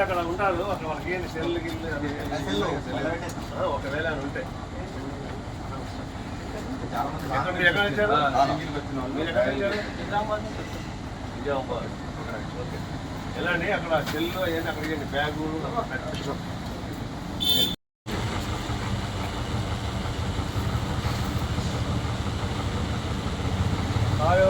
అక్కడ ఉంటారు అక్కడ వాళ్ళకి ఏంటి సెల్ గిల్లు ఒకవేళ అని ఉంటే ఎలా మీరు ఎక్కడ వచ్చారు మీరు ఎక్కడ నిజామాబాద్ ఓకే అక్కడ సెల్ ఏంటి అక్కడికి బ్యాగు బ్యాగు